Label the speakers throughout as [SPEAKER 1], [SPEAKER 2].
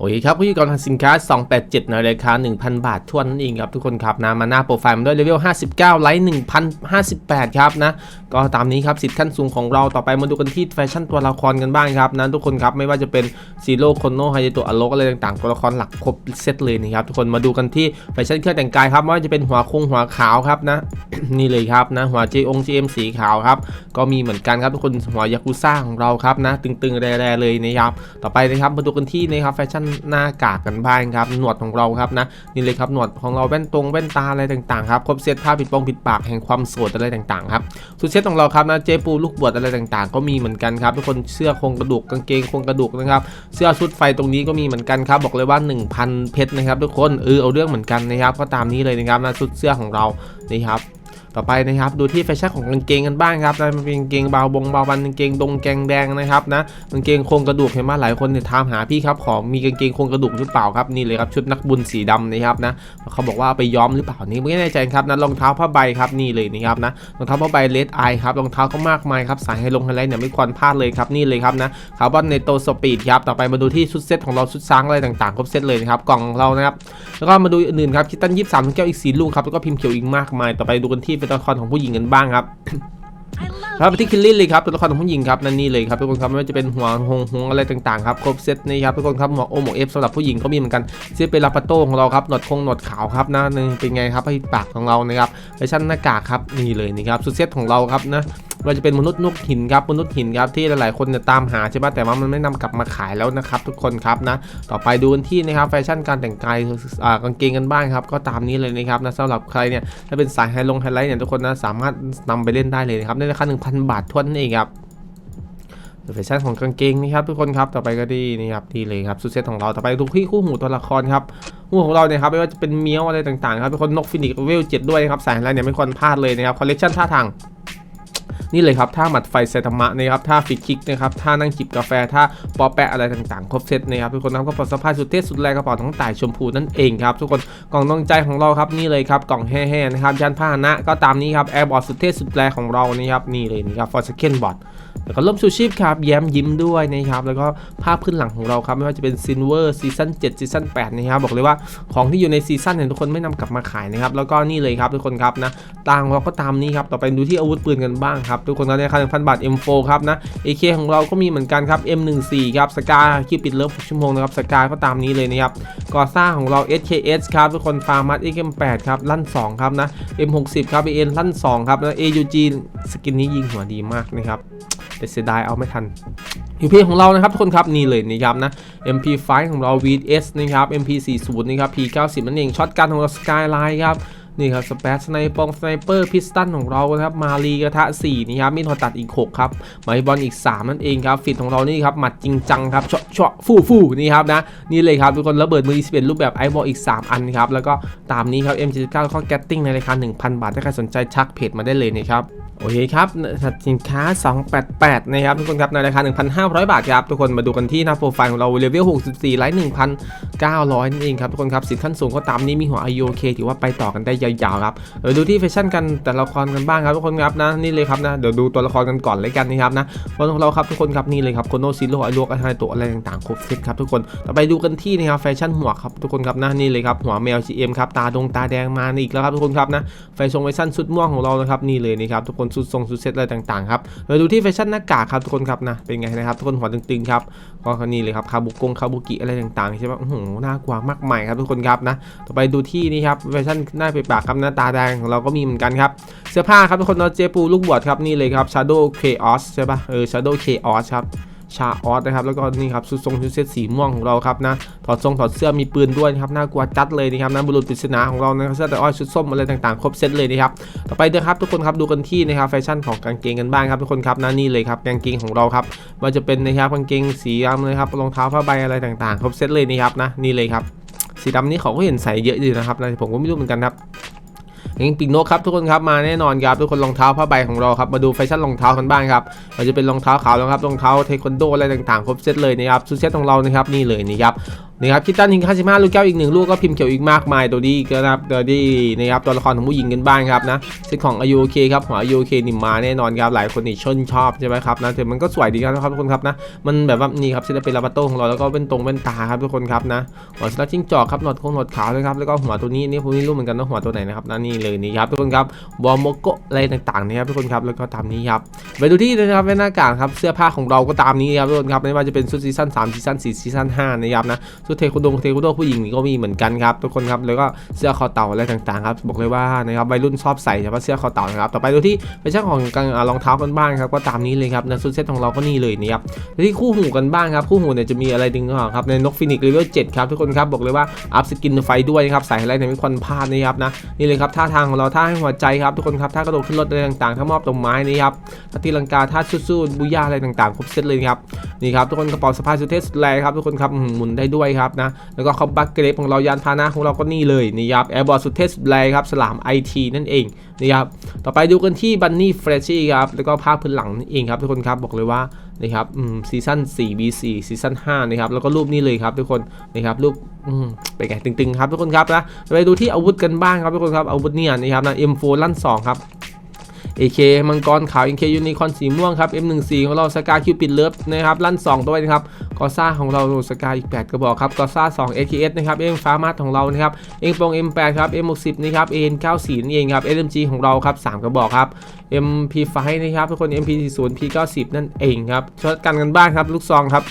[SPEAKER 1] โอเคครับผู้ยกรทางสินค้า 287 ในราคา 1,000 บาททวนนั่นเองครับทุกคนครับนะมาหน้าโปรไฟล์มันด้วยเลเวล 59 ไลท์ 1,058 ครับนะก็ตามนี้ครับสิทธิ์ขั้นสูงของเราต่อไปมาดูกันที่แฟชั่นตัวละครกันบ้างครับนะทุกคนครับไม่ว่าจะเป็นซีโร่โคโนไฮยโตะอโลกอะไรต่างๆตัวละครหลักครบเซตเลยนะครับทุกคนมาดูกันที่แฟชั่นเครื่องแต่งกายครับไม่ว่าจะเป็นหัวคงหัวขาวครับนะนี่เลยครับนะหัว J อง GM สีขาวครับก็มีเหมือนกันครับทุกคนหัวยากุซ่าของเราครับนะตึงๆแร่ๆเลยนะครับต่อไปนะครับมาดูกันที่นะครับแฟชั่นหน้ากากกันบ้างครับหนวดของเราครับนะนี่เลยครับหนวดของเราแว่นตรงแว่นตาอะไรต่างๆครับครบเซตผ้าปิดปองปิดปากแห่งความโสดอะไรต่างๆครับสุดเซตของเราครับนะเจปูลูกบวชอะไรต่างๆ ก็มีเหมือนกันครับทุกคนเสื้อโครงกระดูกกางเกงโครงกระดูกนะครับเสื้อชุดไฟตรงนี้ก็มีเหมือนกันครับบอกเลยว่า 1,000 เพชรนะครับทุกคนเออเอาเรื่องเหมือนกันนะครับก็ตามนี้เลยนะครับนะชุดเสื้อของเรานี่ครับ ต่อไปนะครับดูที่แฟชั่นของกางเกงกันบ้างครับนะมันเป็นกางเกงเบาบงเบาบันกางเกงดงแกงแดงนะครับนะกางเกงโครงกระดูกเห็นไหมหลายคนเนี่ยถามหาพี่ครับขอมีกางเกงโครงกระดูกหรือเปล่าครับนี่เลยครับชุดนักบุญสีดำนะครับนะเขาบอกว่าไปย้อมหรือเปล่านี่ไม่แน่ใจครับนะรองเท้าผ้าใบครับนี่เลยนะครับนะรองเท้าผ้าใบเลดไอครับรองเท้าก็มากมายครับสายไฮลงไฮไลท์เนี่ยไม่ควรพลาดเลยครับนี่เลยครับนะคาร์บอนเนโตสปีดครับต่อไปมาดูที่ชุดเซตของเราชุดซ้างอะไรต่างๆครบเซตเลยนะครับกล่องของเรานะครับแล้วก็มาดูอื่นๆครับคิตตันยี่สิบสามแก้วอีกสีลูกครับแล้วก็พิมพ์เขียวอีกมากมายต่อไปดูกันที่เป็นตัวละครของผู้หญิงกันบ้างครับ ครับไปที่คิลลินเลยครับตัวละครของผู้หญิงครับนั่นนี่เลยครับทุกคนครับไม่ว่าจะเป็นหัวหงหงอะไรต่างๆครับครบเซตนี่ครับทุกคนครับหมวกโอหมวกเอฟสำหรับผู้หญิงก็มีเหมือนกันเสื้อเป็นลาปาโต้ของเราครับหนวดคงหนวดขาวครับนะนึงเป็นไงครับให้ปากของเรานะครับแฟชั่นหน้ากากครับนี่เลยนี่ครับสุดเซตของเราครับนะเราจะเป็นมนุษย์นกหินครับมนุษย์หินครับที่หลายๆคนเนี่ยตามหาใช่ไหมแต่ว่ามันไม่นำกลับมาขายแล้วนะครับทุกคนครับนะต่อไปดูกันที่นะครับแฟชั่นการแต่งกายอ่ากางเกงกันบ้างครับก็ตามนี้เลยนะครับนะสำหรับใครเนี่ยถ้าเป็นสายไฮลงไฮไลท์เนี่ยทุกคนนะสามารถนำไปเล่นได้เลยนะครับใราคา 1,000 บาททวนนั่นเองครับแฟชั่นของกางเกงนี่ครับทุกคนครับต่อไปก็ดีนี่ครับดีเลยครับสุดเซตของเราต่อไปทุกที่คู่หูตัวละครครับคู่ของเราเนี่ยครับไม่ว่าจะเป็นเมียวอะไรต่างๆครับเป็นคนนกฟินิกเวลเจ็ดด้วยนะครับสายไฮไรเนี่ยไม่ควรพลาดเลยนะครับคอลเลคชันท่าทาง นี่เลยครับท่าหมัดไฟไซตามะนะครับท่าฟิกคิกนะครับท่านั่งจิบกาแฟท่าปอแปะอะไรต่างๆ ครบเซตนะครับทุกคนนะครับกระเป๋าสะพายสุดเท่สุดแรงกระเป๋าท้งต่ายชมพูนั่นเองครับทุกคนกล่องน้องใจของเราครับนี่เลยครับกล่องแห่ๆนะครับยานพาหนะก็ตามนี้ครับแอร์บอร์ดสุดเท่สุดแรงของเรานี่ครับนี่เลยนี่ครับฟอร์สเคนบอร์ดแล้วก็ล่มชูชีพครับแย้มยิ้มด้วยนะครับแล้วก็ภาพพื้นหลังของเราครับไม่ว่าจะเป็นซินเวอร์ซีซั่น7ซีซั่น8นะครับบอกเลยว่าของที่อยู่ในซีซั่นเนี่ยทุกคนไม่นำกลับมาขายนะครับแล้วก็นี่เลยครับทุกคนครับนะต่างเราก็ตามนี้ครับต่อไปดูที่อาวุธปืนกันบ้างครับทุกคนก็ในราคา1,000 บาท M4 ครับนะ AK ของเราก็มีเหมือนกันครับ M14 ครับสกาคิวปิดเลิฟ6ชั่วโมงนะครับสกาก็ตามนี้เลยนะครับกอสซ่าของเรา SKS ครับทุกคนฟาร์มัส XM8 ครับลั่น 2 ครับนะ M60 ครับ AN ลั่น 2 ครับแล้ว AUG สกินนี้ยิงหัวดีมากนะครับแต่เสียดายเอาไม่ทัน UP ของเรานะครับทุกคนครับนี่เลยนะครับนะ MP5 ของเรา VS นะครับ MP40 นะครับ P90 นั่นเองช็อตกันของเรา Skyline ครับ นี่ครับสเปซสไนปองสไนเปอร์พิสตันของเรานะครับมารีกระทะ4นี่ครับมีดหัวตัดอีก 6 ครับไมบอลอีก 3 นั่นเองครับฟิตของเรานี่ครับหมัดจริงจังครับเฉาะเฉาะฟู่ฟู่นี่ครับนะนี่เลยครับทุกคนระเบิดมือ 21 รูปแบบไอบอลอีก 3 อันครับแล้วก็ตามนี้ครับ M79 แล้วก็แกตติ้งในราคา1,000 บาทถ้าใครสนใจชักเพจมาได้เลยนะครับโอเคครับสินค้า 288 นะครับทุกคนครับในราคา 1,500 บาทครับทุกคนมาดูกันที่หน้าโปรไฟล์ของเราเลเวล 64ไลท์1,900 นั่นเองครับทุกคนครับสินขั้นสูงก็ตามนี้มีหัว IOK ถือว่าไปต่อกันได้ยาวๆครับเดี๋ยวดูที่แฟชั่นกันแต่ละครกันบ้างครับทุกคนครับนะนี่เลยครับนะเดี๋ยวดูตัวละครกันก่อนเลยกันนะครับนะวันของเราครับทุกคนครับนี่เลยครับโคโนซิโร่ไอโลกไอไฮตัวอะไรต่างๆครบเซตครับทุกคนต่อไปดูกันที่นะครับแฟชั่นหัวครับทุกคนครับนะนี่เลยครับหัวแมว GM ครับตาดงตาแดงมาอีกแล้วครับทุกคนครับนะแฟชั่นแฟชั่นชุดม่วงของเรานะครับนี่เลยนะครับทุกคนชุดทรงชุดเซตอะไรต่างๆครับเดี๋ยวดูที่แฟชั่นหน้ากากครับทุกคนครับนะเป็นไงนะครับทุกคนหัวตึงๆครับก็นี่เลยครับคาบุกงคาบุกิอะไรต่างๆใช่ไหมโอ้โหน่ากลัวมากมายครับทุกคนครับนะต่อไปดูที่นี่ครับแฟชั่นหน้าเปปากครับหน้าตาแดงของเราก็มีเหมือนกันครับ เสื้อผ้าครับทุกคนนาะเจปูลูกบวชครับนี่เลยครับ Shadow Chaos ใช่ปะเออ Shadow Chaos ครับชาออสนะครับแล้วก็นี่ครับชุดทรงชุดเซตสีม่วงของเราครับนะถอดทรงถอดเสื้อมีปืนด้วยครับน่ากลัวจัดเลยนะครับนะบุรุษปริศนาของเรานะครับเสื้อแต่อ้อยชุดส้มอะไรต่างๆ ครบเซตเลยนะครับต่อไปเด้อครับทุกคนครับดูกันที่นะครับแฟชั่นของกางเกงกันบ้างครับทุกคนครับนะนี่เลยครับกางเกงของเราครับว่าจะเป็นนะครับกางเกงสีดำนะครับรองเท้าผ้าใบอะไรต่างๆ ครบเซตเลยนะครับนะนี่เลยครับสีดำนี่เขาก็เห็นใส่เยอะอยู่นะครับนะผมก็ไม่รู้เหมือนกันครับ เองปิงโนกครับทุกคนครับมาแน่นอนครับทุกคนรองเท้าผ้าใบของเราครับมาดูแฟชั่นรองเท้ากันบ้างครับเราจะเป็นรองเท้าขาวนะครับรองเท้าเทควันโดอะไรต่างๆครบเซตเลยนะครับชุดเซตของเรานะครับนี่เลยนะครับ นะครับคิตตันยิง55 ลูกแก้วอีกหนึ่งลูกก็พิมพ์เขียวอีกมากมายตัวดีก็นะครับตัวดีนะครับตัวละครของผู้หญิงกันบ้างครับนะเซตของอายุโอเคครับหัวอายุโอเคนี่มาแน่นอนครับหลายคนนี่ชื่นชอบใช่ไหมครับนะแต่มันก็สวยดีครับทุกคนครับนะมันแบบว่านี่ครับศิลปินลาบาโต้ของเราแล้วก็เป็นตรงเป็นตาครับทุกคนครับนะหัวสลัดจิ้งจอกครับหนวดโค้งหนวดขาวนะครับแล้วก็หัวตัวนี้นี่ผมไม่รู้เหมือนกันว่าหัวตัวไหนนะครับนะนี่เลยนี่ครับทุกคนครับวอร์มโกอะไรต่างๆนะครับทุกคนครับแล้วก็ตามนี้ครับไปดูที่นะครับเป็นหน้ากากครับเสื้อผ้าของเราก็ตามนี้ครับทุกคนครับไม่ว่าจะเป็นชุดซีซั่น3ซีซั่น4ซีซั่น5นะครับนะชุดเทควันโดเทควันโดผู้หญิงก็มีเหมือนกันครับทุกคนครับแล้วก็เสื้อคอเต่าอะไรต่างๆครับบอกเลยว่านะครับวัยรุ่นชอบใส่เฉพาะเสื้อคอเต่านะครับต่อไปดูที่เป็นช่างของการอ่ารองเท้ากันบ้างครับก็ตามนี้เลยครับนะชุดเซ็ตของเราก็นี่เลยนะครับที่คู่หูกันบ้างครับคู่หูเนี่ยจะมีอะไรดึงก่อครับในนกฟินิกเลเวล7ครับทุกคนครับบอกเลยว่าอัพสกินไฟด้วยครับใส่อะไรเนี่ยไม่ควรพลาดนะครับนะนี่เลยครับท่าทางของเราท่าให้หัวใจครับทุกคนครับท่ากระโดดขึ้นรถอะไรต่างๆท่ามอบดอกไม้นี่ครับท่าตีลังกาท่าสู้ๆบุย่าอะไรต่างๆครบเซตเลยครับนี่ครับทุกคนกระเป๋าสะพายสุดเทสแลครับทุกคนครับหมุนได้ด้วยครับนะแล้วก็คอมบักเกรฟของเรายานพาหนะของเราก็นี่เลยนี่ครับแอร์บอร์ดสุดเทสแลครับสลามไอทีนั่นเองนี่ครับต่อไปดูกันที่บันนี่เฟรชชี่ครับแล้วก็ภาพพื้นหลังนั่นเองครับทุกคนครับบอกเลยว่านี่ครับอืมซีซั่น4 B4 ซีซั่น5นะครับแล้วก็รูปนี้เลยครับทุกคนนี่ครับรูปอืมเป็นไงตึงๆครับทุกคนครับนะไปดูที่อาวุธกันบ้างครับทุกคนครับอาวุธเนี่ยนี่ครับนะ M4 ลั่น2ครับ AK มังกรขาว AK ยูนิคอนสีม่วงครับ M14 ของเราสกาคิวปิดเลิฟนะครับลั่น2ด้วยนะครับกอซ่าของเราสกาอีก 8 กระบอกครับกอซ่า2 AKS นะครับเอ็มฟ้ามาดของเรานะครับเอ็งปง M8 ครับ M60 นี่ครับ AN94 นี่เองครับ SMG ของเราครับ 3 กระบอกครับ MP5 นะครับทุกคน MP40 P90 นั่นเองครับช็อตกันกันบ้างครับลูกซองครับ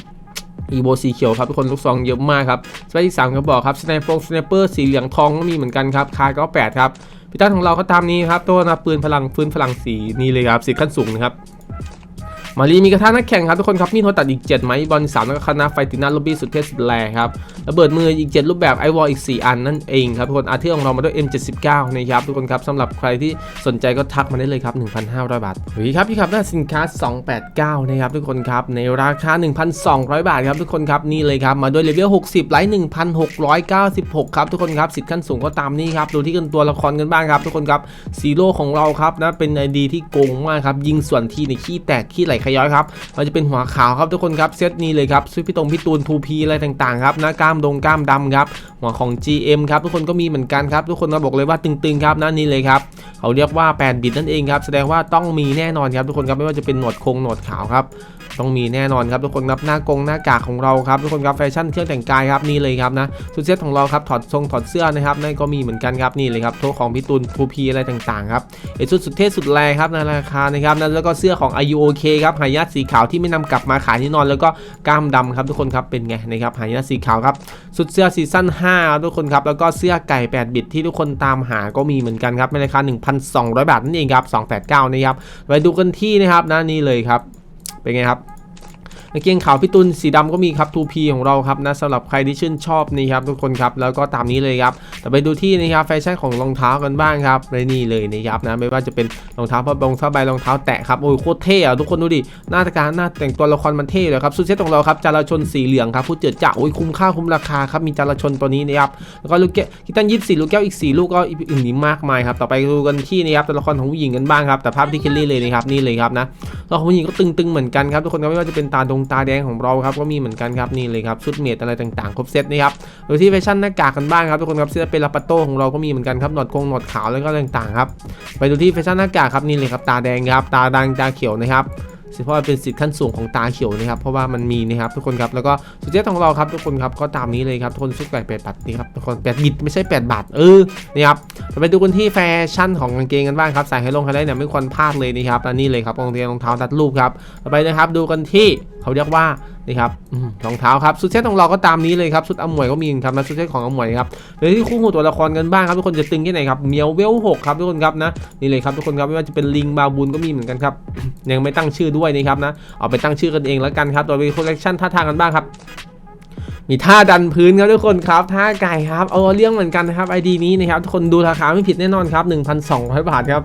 [SPEAKER 1] อีโบสีเขียวครับทุกคนลูกซองเยอะมากครับสไปที่สามกระบอกครับสไนเปอร์สไนเปอร์สีเหลืองทองก็มีเหมือนกันครับคาร์ก็แปดครับ พิตันของเราก็ตามนี้ครับตัวนะปืนพลังปืนพลังสีนี่เลยครับสีขั้นสูงนะครับ มารีมีกระทะนักแข่งครับทุกคนครับมีโทรตัดอีก 7 ไหมบอลสามแล้วก็คณะไฟตินาลอบบี้สุดเทสแลครับระเบิดมืออีก 7 รูปแบบไอวอลอีก 4 อันนั่นเองครับทุกคนอาเทอร์ของเรามาด้วย M79 นะครับทุกคนครับสำหรับใครที่สนใจก็ทักมาได้เลยครับ 1,500 บาทสวัสดีครับพี่ครับหน้าสินค้า 289 นะครับทุกคนครับในราคา 1,200 บาทครับทุกคนครับนี่เลยครับมาด้วยเลเวล60ไลท์1,696 ครับทุกคนครับสิทธิ์ขั้นสูงก็ตามนี้ครับดูที่กันตัวละครกันบ้างครับทุกคนครับซีโร่ของเราครับนะเป็นไอดีที่โกงมากครับยิงส่วนทีในขี้แตกขี้ไหลขย้อยครับมันจะเป็นหัวขาวครับทุกคนครับเซตนี้เลยครับซุปพี่ตรงพี่ตูนทูพีอะไรต่างๆครับนะกล้ามดงกล้ามดำครับหัวของ GM ครับทุกคนก็มีเหมือนกันครับทุกคนก็บอกเลยว่าตึงๆครับนะนี่เลยครับเขาเรียกว่า8บิตนั่นเองครับแสดงว่าต้องมีแน่นอนครับทุกคนครับไม่ว่าจะเป็นหนวดคงหนวดขาวครับต้องมีแน่นอนครับทุกคนครับหน้ากงหน้ากากของเราครับทุกคนครับแฟชั่นเครื่องแต่งกายครับนี่เลยครับนะชุดเซ็ตของเราครับถอดทรงถอดเสื้อนะครับนั่นก็มีเหมือนกันครับนี่เลยครับโทของพี่ตุลทูพีอะไรต่างๆครับเอชุดสุดเท่สุดแรงครับในราคานะครับนั้นแล้วก็เสื้อของ IUOK ครับหายาสีขาวที่ไม่นำกลับมาขายที่นอนแล้วก็กล้ามดำครับทุกคนครับเป็นไงนะครับหายาสีขาวครับสุดเสื้อซีซั่น5ครับทุกคนครับ แล้วก็เสื้อไก่8บิตที่ทุกคนตามหาก็มีเหมือนกันครับในราคา 1,200 บาทนั่นเองครับ289 นะครับ ไปดูกันที่นะครับนะนี่เลยครับ เป็นไงครับ กางเกงขาวพี่ตุลสีดำก็มีครับ 2P ของเราครับนะสำหรับใครที่ชื่นชอบนี่ครับทุกคนครับแล้วก็ตามนี้เลยครับแต่ไปดูที่นะครับแฟชั่นของรองเท้ากันบ้างครับในนี่เลยนะครับนะไม่ว่าจะเป็นรองเท้าผ้าบงผ้าใบรองเท้าแตะครับโอ้ยโคตรเท่อะทุกคนดูดิหน้าตาการหน้าแต่งตัวละครมันเท่เลยครับสุดเซตของเราครับจราชนสีเหลืองครับผู้เจิดจ่าโอ้ยคุ้มค่าคุ้มราคาครับมีจราชนตัวนี้นะครับแล้วก็ลูกแก้วคิตันยี่สิบสี่ลูกแก้วอีกสี่ลูกก็อื่นนี้มากมายครับต่อไปดูกันที่นะครับตัวละครของผู้หญิงกันบ้างครับแต่ภาพที่เคลลี่เลยนะครับนี่เลยครับนะแล้วของผู้หญิงก็ตึงๆเหมือนกันครับทุกคนไม่ว่าจะเป็นตาดงตาแดงของเราครับก็มีเหมือนกันครับนี่เลยครับชุดเมดอะไรต่างๆ ครบเซตนะครับโดยที่แฟชั่นหน้ากากกันบ้างครับทุกคนครับเสื้อเป็นลาปาโต้ของเราก็มีเหมือนกันครับหนวดคงหนวดขาวแล้วก็ต่างๆครับไปดูที่แฟชั่นหน้ากากครับนี่เลยครับตาแดงครับตาดังตาเขียวนะครับ เพราะว่เป็นสิทธิ์ขั้นสูงของตาเขียวนะครับ เพราะว่ามันมีนะครับทุกคนครับ แล้วก็สุดยอดของเราครับทุกคนครับ ก็ตามนี้เลยครับทุกคนชุดไก่แปดบาทนี่ครับทุกคนแปดบิดไม่ใช่แปดบาท เออ นี่ครับไปดูกันที่แฟชั่นของกางเกงกันบ้างครับ ใส่ให้ลงไฮไลท์เนี่ยไม่ควรพลาดเลยนะครับอันนี้เลยครับรองเท้ารองเท้าตัดรูปครับ ต่อไปนะครับดูกันที่เขาเรียกว่า นี่ครับอืมรองเท้าครับชุดเซ็ตของเราก็ตามนี้เลยครับชุดอมวยก็มีครับนะชุดเซ็ตของอมวยครับเดี๋ยวที่คู่หูตัวละครกันบ้างครับทุกคนจะตึงที่ไหนครับเมียวเวลหกครับทุกคนครับนะนี่เลยครับทุกคนครับไม่ว่าจะเป็นลิงบาบูนก็มีเหมือนกันครับยังไม่ตั้งชื่อด้วยนะครับนะเอาไปตั้งชื่อกันเองแล้วกันครับโดยมีคอลเลคชันท่าทางกันบ้างครับมีท่าดันพื้นครับทุกคนครับท่าไก่ครับเอาเรื่องเหมือนกันนะครับไอดีนี้นะครับทุกคนดูราคาไม่ผิดแน่นอนครับ 1,200 บาทครับ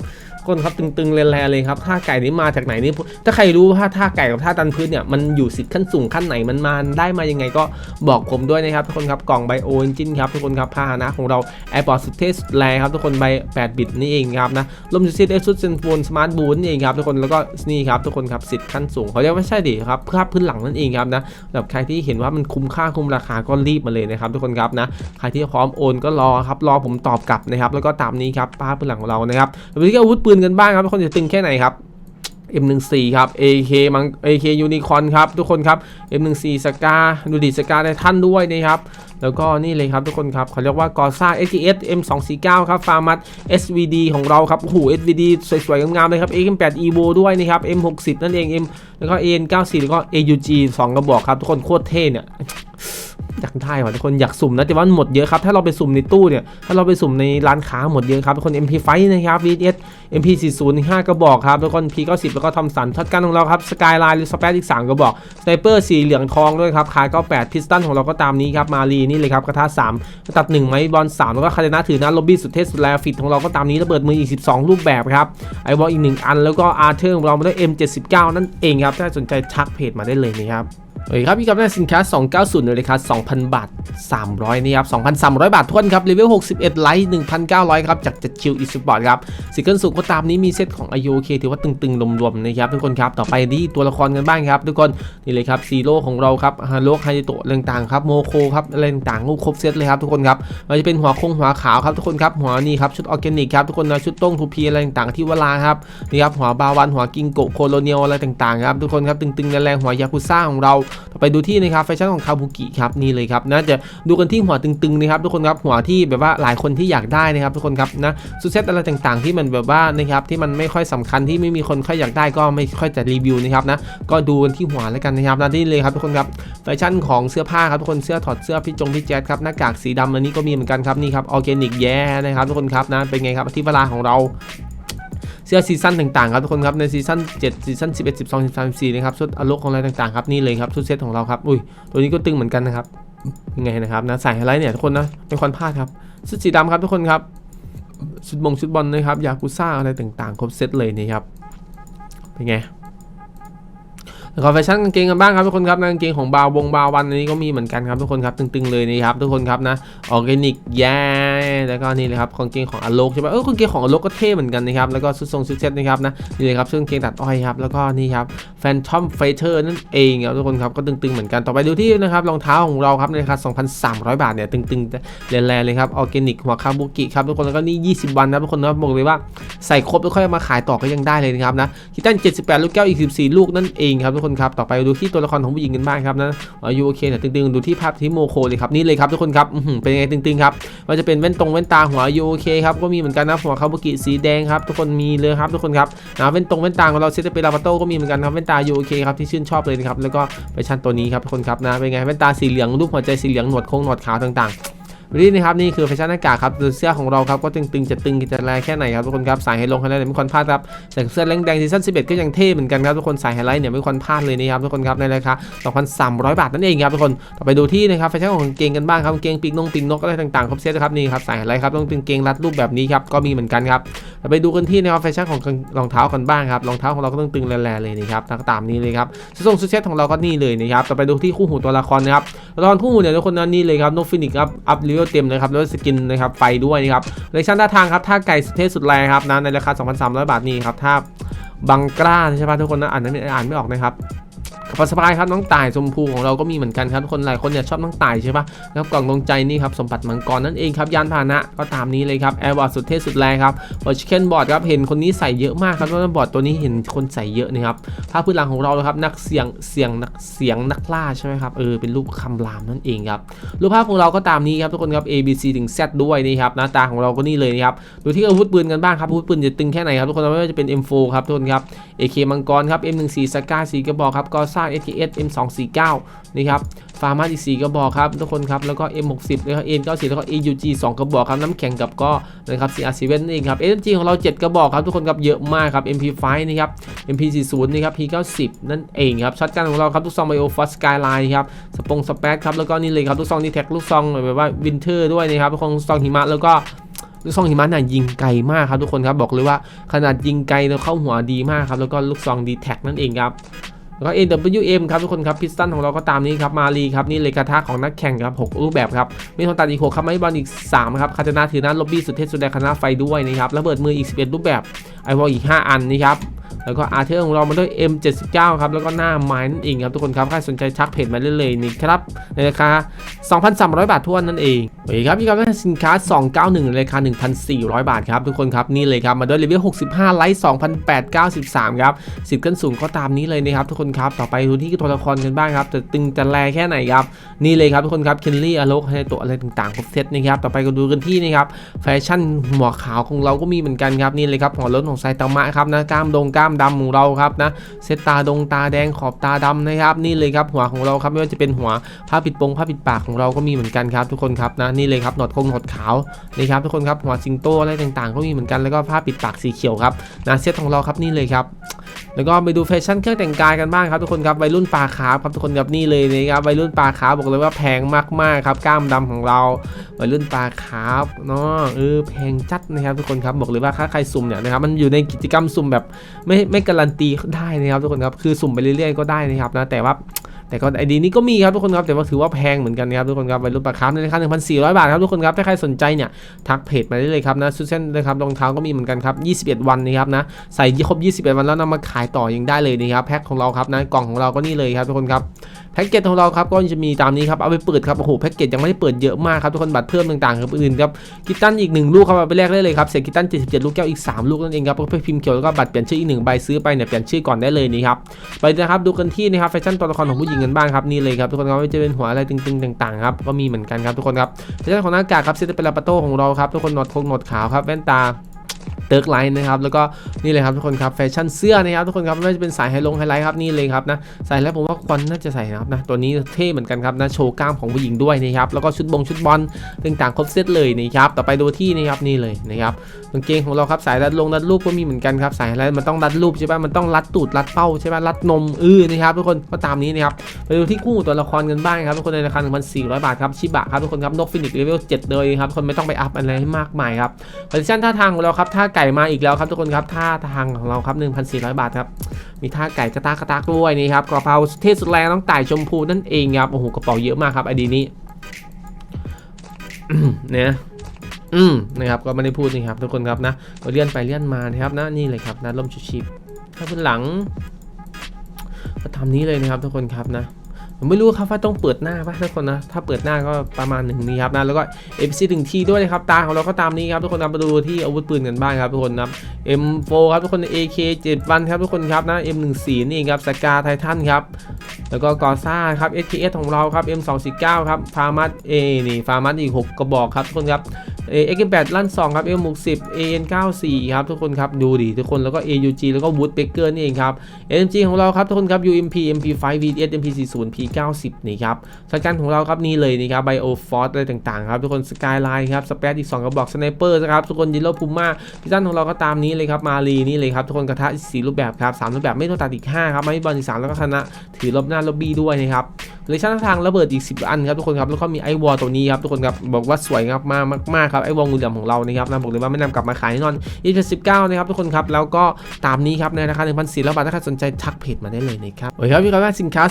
[SPEAKER 1] คนครับตึงๆแรงๆเลยครับท่าไก่นี้มาจากไหนนี่ถ้าใครรู้ว่าท่าไก่กับท่าตันพื้นเนี่ยมันอยู่สิทธิ์ขั้นสูงขั้นไหนมันมาได้มายังไงก็บอกผมด้วยนะครับทุกคนครับกล่องไบโอเอนจินครับทุกคนครับพาหนะของเรา AirPods สุดเท่สุดแรงครับทุกคนใบ8บิตนี่เองครับนะรวมถึงซีดเอสุดเซนโฟนสมาร์ทบูนนี่เองครับทุกคนแล้วก็นี่ครับทุกคนครับสิทธิ์ขั้นสูงเขาเรียกว่าไม่ใช่ดิครับภาพพื้นหลังนั่นเองครับนะแบบใครที่เห็นว่ามันคุ้มค่าคุ้มราคาก็รีบมาเลยนะครับทุกคนครับนะใครที่พร้อมโอนก็รอครับรอผมตอบกลับนะครับแล้วก็ตามนี้ครับภาพพื้นหลังของเรานะครับไปที่อาวุธปืนกันบ้างครับทุกคนจะตึงแค่ไหนครับ M14 ครับ AK มัง AK Unicorn ครับทุกคนครับ M14 สกาดูดิสกาในท่านด้วยนะครับ แล้วก็นี่เลยครับทุกคนครับเขาเรียกว่ากอซ่า STS M249 ครับฟาร์มัส SVD ของเราครับโอ้โห SVD สวยๆงามๆเลยครับ AM8 Evo ด้วยนะครับ M60 นั่นเอง M แล้วก็ AN94 แล้วก็ AUG 2 กระบอกครับทุกคนโคตรเท่เนี่ย อยากได้ว่ะทุกคนอยากสุ่มนะแต่ว่าหมดเยอะครับถ้าเราไปสุ่มในตู้เนี่ยถ้าเราไปสุ่มในร้านค้าหมดเยอะครับทุกคน MP5 นะครับ VS MP40 5กระบอกครับทุกคน P90 แล้วก็ทอมสันช็อตกันของเราครับสกายไลน์หรือสเปซอีก 3 กระบอกสไนเปอร์สีเหลืองทองด้วยครับคา98พิสตันของเราก็ตามนี้ครับมารีนี่เลยครับกระทะ3ตัด1ไม้บอล3แล้วก็คาเดนาถือนะล็อบบี้สุดเทสสุดแลฟิตของเราก็ตามนี้ระเบิดมืออีก 12 รูปแบบครับไอวอลอีก 1 อัน แล้วก็อาร์เธอร์ของเรามาด้วย M79 นั่นเองครับถ้าสนใจทักเพจมาได้เลยนะครับ โอเคครับพี่กับหน้สินค้า 290เลยครับ2,000 บาท 300นี่ครับ 2,300 บาททวนครับเลเวล61 ไลท์1,900 ครับ จากจัดชิวอีสปอร์ตครับสิเกิลสุกก็ตามนี้มีเซตของ i o k ถือว่าตึงๆรวมๆนะครับทุกคนครับ ต่อไปที่ตัวละครกันบ้างครับ ทุกคน นี่เลยครับซีโร่ของเราครับฮาโลไฮโตะต่างๆครับโมโคครับอะไรต่างๆครบเซตเลยครับทุกคนครับมันจะเป็นหัวคงหัวขาวครับทุกคนครับหัวนี่ครับชุดออร์แกนิกครับทุกคนนะชุดต้งทูพีอะไรต่างๆที่วลาครับนี่ครับหัวบาวันหัวกิงโกโคโลเนียลอะไรต่างๆครับทุกคนครับตึงๆแรงๆหัวยากุซ่าของเราต่อไปดูที่นะครับแฟชั่นของคาบุกิครับนี่เลยครับน่าจะดูกันที่หัวตึงๆนะครับทุกคนครับหัวที่แบบว่าหลายคนที่อยากได้นะครับทุกคนครับนะซูเซตอะไรต่างๆ ที่มันแบบว่านะครับที่มันไม่ค่อยสำคัญที่ไม่มีคนค่อยอยากได้ก็ไม่ค่อยจะรีวิวนะครับนะก็ดูกันที่หัวแล้วกันนะครับนะนี่เลยครับทุกคนครับแฟชั่นของเสื้อผ้าครับทุกคนเสื้อถอดเสื้อพี่จงพี่แจ๊ดครับหน้ากากสีดำอันนี้ก็มีเหมือนกันครับนี่ครับออร์แกนิกแย่นะครับทุกคนครับนะเป็นไงครับที่เวลาของเรา สื้อซีซั่นต่างๆครับทุกคนครับในซีซั่น7ซีซั่น11 12 13 14นะครับชุดอารมณ์ของอะไรต่างๆครับนี่เลยครับชุดเซตของเราครับอุ้ยตัวนี้ก็ตึงเหมือนกันนะครับยังไงนะครับนะใส่ไฮไลท์เนี่ยทุกคนนะเป็นคนพลาดครับชุดสีดำครับทุกคนครับชุดบงชุดบอลนะครับยากุซ่าอะไรต่างๆ ครบเซตเลยนี่ครับเป็นไงแล้วก็แฟชั่นกางเกงกันบ้างครับทุกคนครับกางเกงของบาววงบาวันอันนี้ก็มีเหมือนกันครับทุกคนครับตึงๆเลยนี่ครับทุกคนครับนะออร์แกนิกแย่ แล้วก็นี่เลยครับกางเกงของอโลกใช่ไหมเออกางเกงของอโลกก็เท่เหมือนกันนะครับแล้วก็ชุดทรงชุดเซ็ตนะครับนะนี่เลยครับชุดกางเกงตัดอ้อยครับแล้วก็นี่ครับแฟนทอมไฟเตอร์นั่นเองครับทุกคนครับก็ตึงๆเหมือนกันต่อไปดูที่นะครับรองเท้าของเราครับในราคา2,300 บาทเนี่ยตึงๆแรงๆเลยครับออร์แกนิกหัวคาบุกิครับทุกคนแล้วก็นี่20 วันนะทุกคนนะบอกเลยว่าใส่ครบแล้วค่อยมาขายต่อก็ยังได้เลยนะครับนะคิตตัน78 ลูกแก้วอีก 14 ลูกนั่นเองครับทุกคนครับต่อไปดูที่ตัวละครของผู้หญิงกันบ้างครับนะอายุโอเคเนี่ยตึงๆดูที่ภาพที่โมโคเลยครับนี่เลยครับทุกคนครับอื้อหือเป็นยังไงตึงๆครับว่าจะเป็นแว่นตรงแว่นตาหัวอายุโอเคครับก็มีเหมือนกันนะหัวคาบุกิสีแดงครับทุกคนมีเลยครับทุกคนครับนะเว้นตรงแว่นตาของเราเซตเปลาปาโต้ก็มีเหมือนกันครับแว่นตายูโอเคครับที่ชื่นชอบเลยนะครับแล้วก็ไปชันตัวนี้ครับทุกคนครับนะเป็นไงแว่นตาสีเหลืองรูปหัวใจสีเหลืองหนวดโค้งหนวดขาวต่างๆ นี่นะครับนี่คือแฟชั่นหน้ากากครับเสื้อของเราครับก็ตึงๆจะตึงจะแรงแค่ไหนครับทุกคนครับสายไฮลงไฮไลท์เนี่ยไม่ควรพลาดครับแต่เสื้อแรงแดงซีซั่น11 ก็ยังเท่เหมือนกันครับทุกคนสายไฮไลท์เนี่ยไม่ควรพลาดเลยนะครับทุกคนครับในราคา2,300 บาทนั่นเองครับทุกคนต่อไปดูที่นะครับแฟชั่นของกางเกงกันบ้างครับกางเกงปีกนงปีกนกอะไรต่างๆครบเซตครับนี่ครับสายไฮไลท์ครับต้องเป็นกางเกงรัดรูปแบบนี้ครับก็มีเหมือนกันครับต่อไปดูกันที่นะครับแฟชั่นของรองเท้ากันบ้างครับรองเท้าของเราก็ต้องตึงแรงๆเลยนี่ครับตามนี้เลยครับทรงชุดเซตของเราก็นี่เลยนะครับต่อไปดูที่คู่หูตัวละครนะครับตัวละครคู่หูเนี่ยทุกคนนั้นนี่เลยครับโนฟินิกครับอัพเลเวลเต็มเลยครับแล้วสกินนะครับไฟด้วยนะครับเลชั่นท่าทางครับท่าไก่สุดเท่สุดแรงครับนะในราคา 2,300 บาทนี่ครับท่าบังกล้าใช่ปะทุกคนนะอ่านไม่อ่านไม่ออกนะครับ ป๋าสะพายครับน้องต่ายชมพูของเราก็มีเหมือนกันครับคนหลายคนเนี่ยชอบน้องต่ายใช่ปะแล้วกล่องดวงใจนี่ครับสมบัติมังกรนั่นเองครับยานพาหนะก็ตามนี้เลยครับแอร์บอร์ดสุดเท่สุดแรงครับบอชิคเก้นบอร์ดครับเห็นคนนี้ใส่เยอะมากครับแล้วบอร์ดตัวนี้เห็นคนใส่เยอะนะครับภาพพื้นหลังของเราครับนักเสียงเสียงนักเสียงนักล่าใช่ไหมครับเออเป็นรูปคำรามนั่นเองครับรูปภาพของเราก็ตามนี้ครับทุกคนครับ A B C ถึง Z ด้วยนี่ครับหน้าตาของเราก็นี่เลยนะครับดูที่อาวุธปืนกันบ้างครับอาวุธปืนจะตึงแค่ไหนครับทุกคนไม่ว่าจะเป็น M4 ครับทุกคนครับ AK มังกรครับ M14 สกาสีกระบอกครับกอซ่า SKS M249 นี่ครับฟาร์มาอีก4กระบอกครับทุกคนครับ แล้วก็ M60 แล้วก็ N94 แล้วก็ AUG 2 กระบอกครับ น้ำแข็งกับก็นะครับ CR7 นั่ครับ SMG ของเรา 7 กระบอกครับ ทุกคนครับ เยอะมากครับ MP5 นี่ครับ MP40 นี่ครับ P90 นั่นเองครับช็อตกันของเราครับทุกซองไบโอฟอสกายไลน์ครับสปงสเปซครับแล้วก็นี่เลยครับทุกซองนี่แท็กลูกซองแบบว่าวินเทอร์ด้วยนะครับทุกคนซองหิมะแล้วก็ลูกซองหิมะเนี่ยยิงไกลมากครับทุกคนครับบอกเลยว่าขนาดยิงไกลแล้วเข้าหัวดีมากครับแล้วก็ลูกซองดีแท็กนั่นเองครับ แล้วก็ AWM ครับทุกคนครับพิสตันของเราก็ตามนี้ครับมารีครับนี่เลยกระทะของนักแข่งครับ6รูปแบบครับมีทองตัดอีก6ครับไม่บอลอีก3ครับคาจนาถือหน้าล็อบบี้สุดเทพสุดแดงคณะไฟด้วยนะครับระเบิดมืออีก 11 รูปแบบไอวอลอีก 5 อันนี่ครับ แล้วก็อาร์เธอร์ของเรามาด้วย M79 ครับ แล้วก็หน้าไม้นั่นเองครับทุกคนครับ ใครสนใจชักเพจมาได้เลยนี่ครับ ในราคา 2,300 บาททวนนั่นเองโอเคครับพี่ครับสินค้า 291ในราคา 1,400 บาทครับ ทุกคนครับ นี่เลยครับ มาด้วยเลเวล65 ไลท์2,893 ครับสิทธิ์กันสูงก็ตามนี้เลยนะครับทุกคนครับ ต่อไปดูที่ตัวละครกันบ้างครับจะตึงจะแรงแค่ไหนครับ นี่เลยครับทุกคนครับเคนลี่อโลกให้ตัวอะไรต่างๆครบเซตนะครับ ต่อไปก็ดูกันที่นะครับแฟชั่นหัวกขาวของเราก็มีเหมือนกันครับนี่เลยครับหัวรถของไซตามะครับนะกล้ามดงกล้ามดำของเราครับนะเซตตาดงตาแดงขอบตาดำนะครับนี่เลยครับหัวของเราครับไม่ว่าจะเป็นหัวผ้าปิดปงผ้าปิดปากของเราก็มีเหมือนกันครับ ทุกคนครับนะนี่เลยครับหนวดคงหนวดขาวนี่ครับทุกคนครับหัวสิงโตอะไรต่างๆ ก็มีเหมือนกันแล้วก็ผ้าปิดปากสีเขียวครับนะเซตของเราครับนี่เลยครับ แล้วก็ไปดูแฟชั่นเครื่องแต่งกายกันบ้างครับทุกคนครับวัยรุ่นปลาขาครับทุกคนครับนี่เลยนะครับวัยรุ่นปลาขาบอกเลยว่าแพงมากๆครับกล้ามดำของเราวัยรุ่นปลาขาเนาะเออแพงจัดนะครับทุกคนครับบอกเลยว่าถ้าใครสุ่มเนี่ยนะครับมันอยู่ในกิจกรรมสุ่มแบบไม่ไม่การันตีได้นะครับทุกคนครับคือสุ่มไปเรื่อยๆก็ได้นะครับนะแต่ว่า แต่ก็ไอดีนี้ก็มีครับทุกคนครับแต่ว่าถือว่าแพงเหมือนกันนะครับทุกคนครับวัยรุ่นปลาคาร์ฟในราคา1,400 บาทครับทุกคนครับถ้าใครสนใจเนี่ยทักเพจมาได้เลยครับนะชุดเส้นนะครับรองเท้าก็มีเหมือนกันครับ 21 วันนะครับนะใส่ครบ 21 วันแล้วนำมาขายต่อยังได้เลยนะครับแพ็คของเราครับนะกล่องของเราก็นี่เลยครับทุกคนครับ แพ็กเกจของเราครับก็จะมีตามนี้ครับเอาไปเปิดครับโอ้โหแพ็กเกจยังไม่ได้เปิดเยอะมากครับทุกคนบัตรเพิ่มต่างๆครับอื่นครับกิตตันอีกหนึ่งลูกครับเอาไปแลกได้เลยครับเศษกิตตัน77 ลูกแก้วอีก 3 ลูกนั่นเองครับเพื่อพิมพ์เขียวแล้วก็บัตรเปลี่ยนชื่ออีกหนึ่งใบซื้อไปเนี่ยเปลี่ยนชื่อก่อนได้เลยนี่ครับไปนะครับดูกันที่นะครับแฟชั่นตัวละครของผู้หญิงกันบ้างครับนี่เลยครับทุกคนครับไม่ว่าจะเป็นหัวอะไรตึงๆต่างๆครับก็มีเหมือนกันครับทุกคนครับแฟชั่นของหน้ากากครับเซตเป็นลาปาโต้ของเราครับทุกคนหนวดคงหนวดขาวครับแว่นตา เติร์กไลน์นะครับแล้วก็นี่เลยครับทุกคนครับแฟชั่นเสื้อนะครับทุกคนครับไม่ว่าจะเป็นสายไฮลงไฮไลท์ครับนี่เลยครับนะใส่แล้วผมว่าควันน่าจะใส่นะครับนะตัวนี้เท่เหมือนกันครับนะโชว์กล้ามของผู้หญิงด้วยนะครับแล้วก็ชุดบงชุดบอลต่างๆครบเซตเลยนะครับต่อไปดูที่นี่ครับนี่เลยนะครับกางเกงของเราครับสายรัดลงรัดรูปก็มีเหมือนกันครับสายอะไรมันต้องรัดรูปใช่ป่ะมันต้องรัดตูดรัดเป้าใช่ป่ะรัดนมเออนะครับทุกคนก็ตามนี้นะครับไปดูที่คู่ตัวละครกันบ้างครับทุกคนในราคา1,400 บาทครับชิบะครับทุกคนครับนกฟินิกเลเวล7เลยครับทุกคนไม่ต้องไปอัพอะไรให้มากมายครับคอนดิชั่นท่าทางของเราครับท่าไก่ก่มาอีกแล้วครับทุกคนครับท่าทางของเราครับ 1,400 บาทครับมีท่าไก่กระตากกระตากด้วยนี่ครับกระเพราเทศสุดแรงต้องไต่ชมพูนั่นเองครับโอ้โหกระเป๋าเยอะมากครับไอดีนี้เนี่ยอืมนะครับก็ไม่ได้พูดนี่ครับทุกคนครับนะก็เลื่อนไปเลื่อนมานะครับนะนี่เลยครับนะร่มชูชีพถ้าบนหลังก็ทำนี้เลยนะครับทุกคนครับนะ ผมไม่รู้ครับว่าต้องเปิดหน้าป่ะทุกคนนะ ถ้าเปิดหน้าก็ประมาณหนึ่งนี้ครับนะ แล้วก็เอฟซีถึงทีด้วยนะครับตาของเราก็ตามนี้ครับทุกคนนำมาดูที่อาวุธปืนกันบ้างครับทุกคนนะ M4 ครับทุกคน AK 7วันครับทุกคนครับนะ M14 นี่เองครับสกาไททันครับแล้วก็กอซ่าครับ SKS ของเราครับ M249 ครับฟาร์มัสเอนี่ฟาร์มัสอีก 6 กระบอกครับทุกคนครับ เอ็กซ์แปดลั่น2ครับ M60 AN94 ครับทุกคนครับดูดิทุกคนแล้วก็ AUG แล้วก็ Wood Baker นี่เองครับ SMG ของเราครับทุกคนครับ UMP MP5 VDS MP40 P90 นี่ครับสกันของเราครับนี่เลยนี่ครับ Bio Force อะไรต่างๆครับทุกคน Skyline ครับสเปซอีก2กระบอก Sniper นะครับทุกคนยิโร่พูม่าพิซันของเราก็ตามนี้เลยครับมารีนี่เลยครับทุกคนกระทะอีกสี่รูปแบบครับสามรูปแบบไม่ต้องตัดอีก5ครับไม่บอลอีก3แล้วก็คณะถือลบหน้าลบบี้ด้วยนะครับเลยชั้นทางระเบิดอีก 10 อันครับทุกคนครับแล้วก็มีไอวอลตัวนี้ครับทุกคนครับบอกว่าสวยงามมากมากครับไอ้วอลงูเหลือมของเรานะครับนะบอกเลยว่าไม่นำกลับมาขายแน่นอน29นะครับทุกคนครับแล้วก็ตามนี้ครับในราคา1,400บาทถ้าใครสนใจทักเพจมาได้เลยนะครับโอเคครับพี่ครับว่สินค้า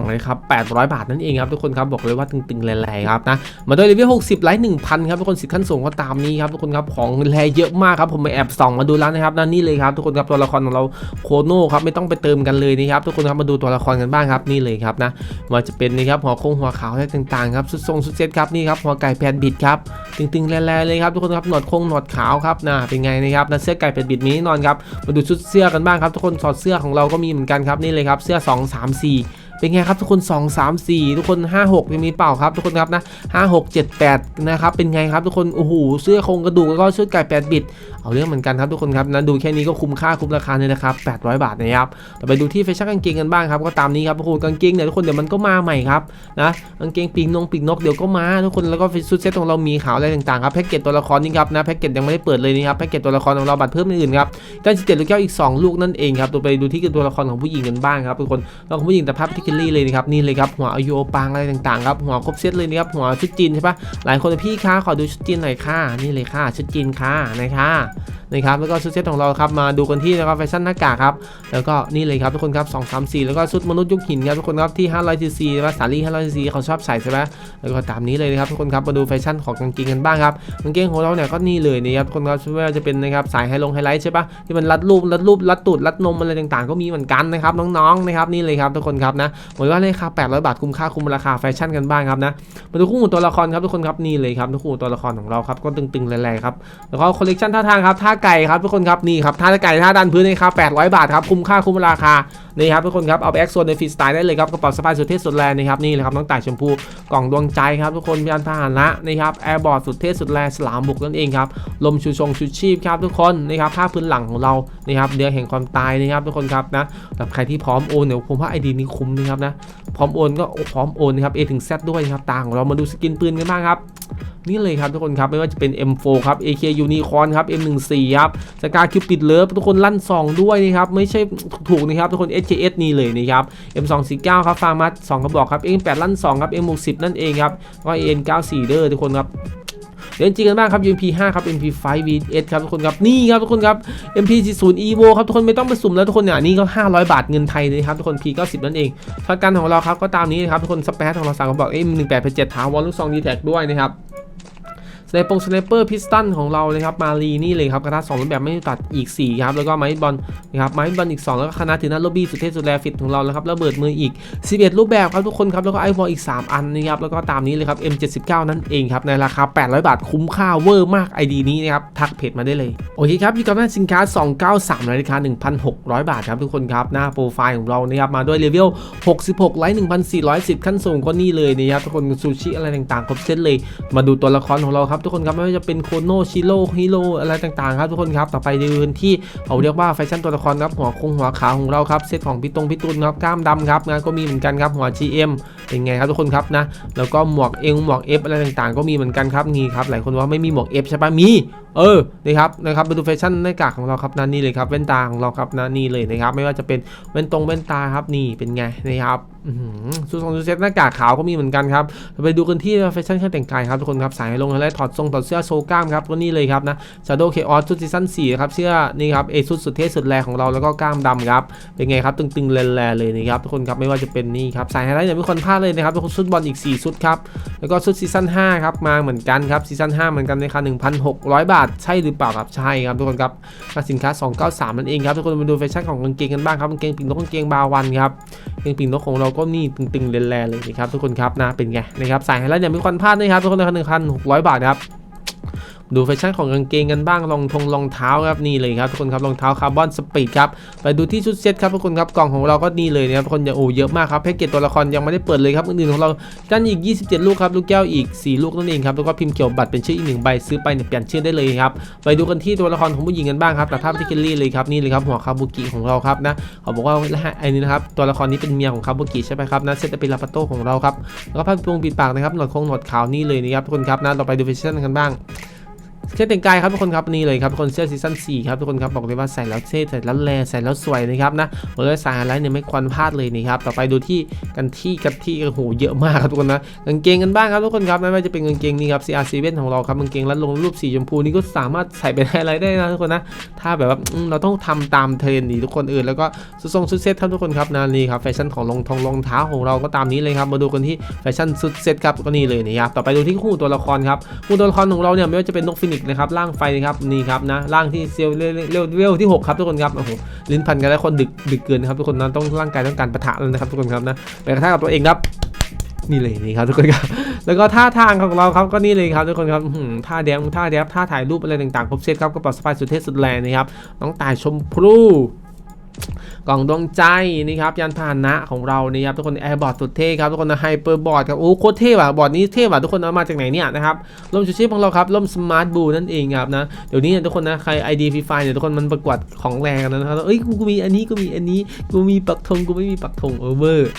[SPEAKER 1] 292เลยครับ800 บาทนั่นเองครับทุกคนครับบอกเลยว่าตึงๆแรงๆครับนะมาด้วยเลเวล60ไลท์1,000ครับทุกคนสิทธิ์ขั้นสูงก็ตามนี้ครับทุกคนครับของแรเยอะมากครับผมไปแอบส่องมาดูแล้วนะครับนั่นนี่เลยครับทุกคนครับตัวละครของเราโคโน่ครับไม่ต้องไปเติมกันเลยนะครับทุกคนครับมาดูตัวละครกันบ้างครับนี่เลยครับนะว่าจะเป็นนี่ครับหัวโค้งหัวขาวอะไรต่างๆครับสุดทรงสุดเซตครับนี่ครับหัวไก่แผ่นบิดครับตึงงแรงๆเลยครับทุกคนครับหนวดโค้งหนวดขาวครับนะเป็นไงนะครับนะเสื้อไก่เป็นบิดมีแน่นอนครับมาดูชุดเสื้อกันบ้างครับทุกคนสอดเสื้อของเราก็มีเหมือนกันครับนี่เลยครับเสื้อ 2 3 4 เป็นไงครับทุกคน 2 3 4 ทุกคน 5 6 ยังมีเปล่าครับทุกคนครับนะ5 6 7 8นะครับเป็นไงครับทุกคนโอ้โหเสื้อโครงกระดูกแล้วก็ชุดไก่8บิตเอาเรื่องเหมือนกันครับทุกคนครับนะดูแค่นี้ก็คุ้มค่าคุ้มราคาเลยนะครับ800 บาทนะครับต่อไปดูที่แฟชั่นกางเกงกันบ้างครับก็ตามนี้ครับทุกคนกางเกงเนี่ยทุกคนเดี๋ยวมันก็มาใหม่ครับนะกางเกงปีกนงปีกนกเดี๋ยวก็มาทุกคนแล้วก็ชุดเซ็ตของเรามีขาวอะไรต่างๆครับแพ็กเกจตัวละครนี่ครับนะแพ็กเกจยังไม่ได้เปิดเลยนี่ครับแพ็กเกจตัวละครของเราบัตรเพิ่มอื่นครับได้17ลูกแก้วอีก 2 ลูกนั่นเองครับตัวไปดูที่ตัวละครของผู้หญิงกันบ้างครับทุกคนแล้วของผู้หญิงแต่ภาพที่คลลี่เลยนะครับนี่เลยครับหัวอายุโอปังอะไรต่างๆครับหัวครบเซตเลยนะครับหัวชุดจีนใช่ปะหลายคนพี่คะขอดูชุดจีนหน่อยค่ะนี่เลยค่ะชุดจีนค่ะนะคะ นะครับแล้วก็ชุดเซตของเราครับมาดูกันที่นะครับแฟชั่นหน้ากากครับแล้วก็นี่เลยครับทุกคนครับ2 3 4 แล้วก็ชุดมนุษย์ยุคหินครับทุกคนครับที่500 cc ว่าสาลี่500 cc เขาชอบใส่ใช่ไหมแล้วก็ตามนี้เลยนะครับทุกคนครับมาดูแฟชั่นของกางเกงกันบ้างครับกางเกงของเราเนี่ยก็นี่เลยนะครับทุกคนครับไม่ว่าจะเป็นนะครับสายไฮลงไฮไลท์ใช่ปะที่มันรัดรูปรัดรูปรัดตูดรัดนมอะไรต่างๆ ก็มีเหมือนกันนะครับน้องๆนะครับนี่เลยครับทุกคนครับนะบอกว่าราคา800 บาทคุ้มค่าคุ้มราคาแฟชั่นกันบ้างครับนะมาดูคู่หูตัวละครครับทุกคนครับนี่เลยครับทุกคู่หูตัวละครของเราครับก็ตึงๆแรงๆครับแล้วก็คอลเลกชันท่าทางครับท่าไก่ครับทุกคนครับนี่ครับท่าไก่ท่าดันพื้นนะครับ800 บาทครับคุ้มค่าคุ้มราคานี่ครับทุกคนครับเอาไปแอคโซนในฟรีสไตล์ได้เลยครับกระเป๋าสะพายสุดเท่สุดแรงนะครับนี่เลยครับน้องต่ายชมพูกล่องดวงใจครับทุกคนยานพาหนะนะครับแอร์บอร์ดสุดเท่สุดแรงสลามบุกนั่นเองครับลมชูชงชูชีพครับทุกคนนะครับผ้าพื้นหลังของเรานะครับเดือแห่งความตายนะครับทุกคนครับนะสำหรับใครที่พร้อมโอนเนี่ยผมว่าไอดีนี้คุ้มนะครับนะพร้อมโอนก็พร้อมโอนนะครับ A ถึง Z ด้วยนะครับต่างเรามาดูสกินปืนกันบ้างครับนี่เลยครับทุกคนครับไม่ว่าจะเป็น M4 ครับ AK Unicorn ครับ M14 ครับสกาคิวปิดเลิฟทุกคนลั่น 2 ด้วยนะครับ ไม่ใช่ถูกนะครับ ทุกคน SKS นี่เลยนะครับ M249 ครับฟาร์มัส2กระบอกครับ M8 ลั่น 2 ครับ M60 นั่นเองครับก็ N94 เด้อทุกคนครับเดี๋ยวจริงกันบ้างครับ MP5 ครับ MP5 VS ครับทุกคนครับนี่ครับทุกคนครับ MP40 Evo ครับทุกคนไม่ต้องไปสุ่มแล้วทุกคนเนี่ยนี่ก็ 500 บาทเงินไทยเลยครับทุกคน P90 นั่นเองประกันของเราครับก็ตามนี้นะครับทุกคนสเปซของเราสั่งกระบอก M18 7ถาวรลูกซองดีแท็กด้วยนะครับ สไนปงสไนเปอร์พิสตันของเรานะครับมารีนี่เลยครับกระทะสองรูปแบบไม่ตัดอีก 4 ครับ แล้วก็ไม้บอลนะครับไม้บอลอีก 2 แล้วก็คณะถือนัทโลบี้สุดเทพสุดแรฟิตของเราแล้วครับระเบิดมืออีก 11 รูปแบบครับทุกคนครับแล้วก็ไอวอลอีก 3 อันนะครับแล้วก็ตามนี้เลยครับ M79 นั่นเองครับในราคา 800 บาทคุ้มค่าเวอร์มาก ID นี้นะครับทักเพจมาได้เลยโอเคครับอยู่กับหน้าสินค้า 293ราคา 1,600 บาทครับทุกคนครับหน้าโปรไฟล์ของเรานะครับมาด้วยเลเวล66ไลท์1,410 ขั้นสูงก็นี่เลยนะครับทุกคนซูชิอะไรต่างๆครบเซตเลยมาดูตัวละครของเราครับทุกคนครับไม่ว่าจะเป็นโคโนชิโร่ฮิโร่อะไรต่างๆครับทุกคนครับต่อไปในพื้นที่เขาเรียกว่าแฟชั่นตัวละครครับหัวคงหัวขาของเราครับเซตของพี่ตรงพี่ตุนครับกล้ามดำครับงานก็มีเหมือนกันครับหัว GM เป็นไงครับทุกคนครับนะแล้วก็หมวกเอวหมวก F อะไรต่างๆ ก็มีเหมือนกันครับนี่ครับหลายคนว่าไม่มีหมวก F ใช่ปะมี เออนี่ครับนะครับมาดูแฟชั่นหน้ากากของเราครับนั่นนี่เลยครับแว่นตาของเราครับนั่นนี่เลยนะครับ ไม่ว่าจะเป็นแว่นตรงแว่นตาครับนี่เป็นไงนะครับอื้อหืองซูเซตหน้ากากขาวก็มีเหมือนกันครับไปดูกันที่แฟชั่นเครื่องแต่งกายครับทุกคนครับสายลงแล้วถอดทรงถอดเสื้อโชว์กล้ามครับก็นี่เลยครับนะ Shadow Chaos ชุดซีซั่น4ครับเสื้อนี่ครับเอชุดสุดเท่สุดแรงของเราแล้วก็กล้ามดำครับเป็นไงครับตึงๆแลๆเลยนะครับทุกคนครับไม่ว่าจะเป็นนี่ครับสายไฮไลท์เนี่ยไม่ควรพลาดเลยนะครับทุกคนชุดบอลอีก4ชุดครับแล้วก็ชุดซีซั่น5ครับมาเหมือนกันครับซีซั่น5เหมือนกันในราคา1,600 บาทใช่หรือเปล่าครับใช่ครับทุกคนครับค่าสินค้า 293นั่นเองครับทุกคนมาดูแฟชั่นของกางเกงกันบ้างครับกางเกงปีกนกกางเกงบาวันครับกางเกงปีกนกของเราก็นี่ตึงๆแลๆเลยนะครับทุกคนครับนะเป็นไงนะครับสายไฮไลท์เนี่ยมีควรพลาดนะครับทุกคนราคา1,600บาทครับ ดูแฟชั่นของกางเกงกันบ้างรองทงรองเท้าครับนี่เลยครับทุกคนครับรองเท้าคาร์บอนสปีดครับไปดูที่ชุดเซ็ตครับทุกคนครับกล่องของเราก็นี่เลยนะครับทุกคนอย่าโอ้เยอะมากครับแพ็กเกจตัวละครยังไม่ได้เปิดเลยครับอื่นๆของเรากันอีก 27 ลูกครับลูกแก้วอีก 4 ลูกนั่นเองครับแล้วก็พิมพ์เกี่ยวบัตรเป็นชื่ออีกหนึ่งใบซื้อไปเนี่ยเปลี่ยนชื่อได้เลยครับไปดูกันที่ตัวละครของผู้หญิงกันบ้างครับแต่ภาพที่เคลลี่เลยครับนี่เลยครับหัวคาบุกิของเราครับนะเขาบอกว่าไอ้นี่นะครับตัวละครนี้เป็นเมียของคาบุกิใช่ไหมครับนะเซตเป็นลาปาโตของเราครับแล้วก็ผ้าปงปิดปากนะครับหนวดคงหนวดขาวนี่เลยนะครับทุกคนครับนะต่อไปดูแฟชั่นกันบ้าง เสื้อแต่งกายครับทุกคนครับนี่เลยครับทุกคนเสื้อซีซั่น4ครับทุกคนครับบอกเลยว่าใส่แล้วเท่ใส่แล้วแลใส่แล้วสวยนะครับนะบอกเลยสายไฮไลท์เนี่ยไม่ควรพลาดเลยนี่ครับต่อไปดูที่กันที่กันที่โอ้โหเยอะมากครับทุกคนนะกางเกงกันบ้างครับทุกคนครับไม่ว่าจะเป็นกางเกงนี่ครับ CR7 ของเราครับกางเกงรัดลงรูปสีชมพูนี่ก็สามารถใส่เป็นไฮไลท์ได้นะทุกคนนะถ้าแบบว่าเราต้องทำตามเทรนด์ดีทุกคนอื่นแล้วก็สุดทรงสุดเซ็ตครับทุกคนครับนะนี่ครับแฟชั่นของรองทองรองเท้าของเราก็ตามนี้เลยครับมาดูกันที่แฟชั่นสุดเซ็ตครับก็นี่เลยนี่ครับต่อไปดูที่คู่ตัวละครครับคู่ตัวละครของเราเนี่ยไม่ว่าจะเป็นนกฟินนิกนะครับร่างไฟนะครับนี่ครับนะร่างที่เซลล์เร็วเร็วที่ 6 ครับทุกคนครับโอ้โหลิ้นพันกันแล้วคนดึกดึกเกินครับทุกคนนั้นต้องร่างกายต้องการปะทะแล้วนะครับทุกคนครับนะไปกระทะกับตัวเองครับนี่เลยนี่ครับทุกคนครับแล้วก็ท่าทางของเราครับก็นี่เลยครับทุกคนครับท่าแดงท่าแดบท่าถ่ายรูปอะไรต่างๆครบเซตครับกระเป๋าสะพายสุดเท่สุดแรงนะครับน้องตายชมพลู กล่องดวงใจนี่ครับยานพาหนะของเรานี่ครับทุกคนแอร์บอร์ดสุดเท่ครับทุกคนนะไฮเปอร์บอร์ดครับโอ้โคตรเท่ว่ะบอร์ดนี้เท่ว่ะทุกคนเอามาจากไหนเนี่ยนะครับร่มชูชีพของเราครับร่มสมาร์ทบูนั่นเองครับนะเดี๋ยวนี้เนี่ยทุกคนนะใคร ID ฟรีไฟเนี่ยทุกคนมันประกวดของแรงกันนะครับเอ้ยกูมีอันนี้กูมีอันนี้กูมีปักธงกูไม่มีปักธงเออเวอร์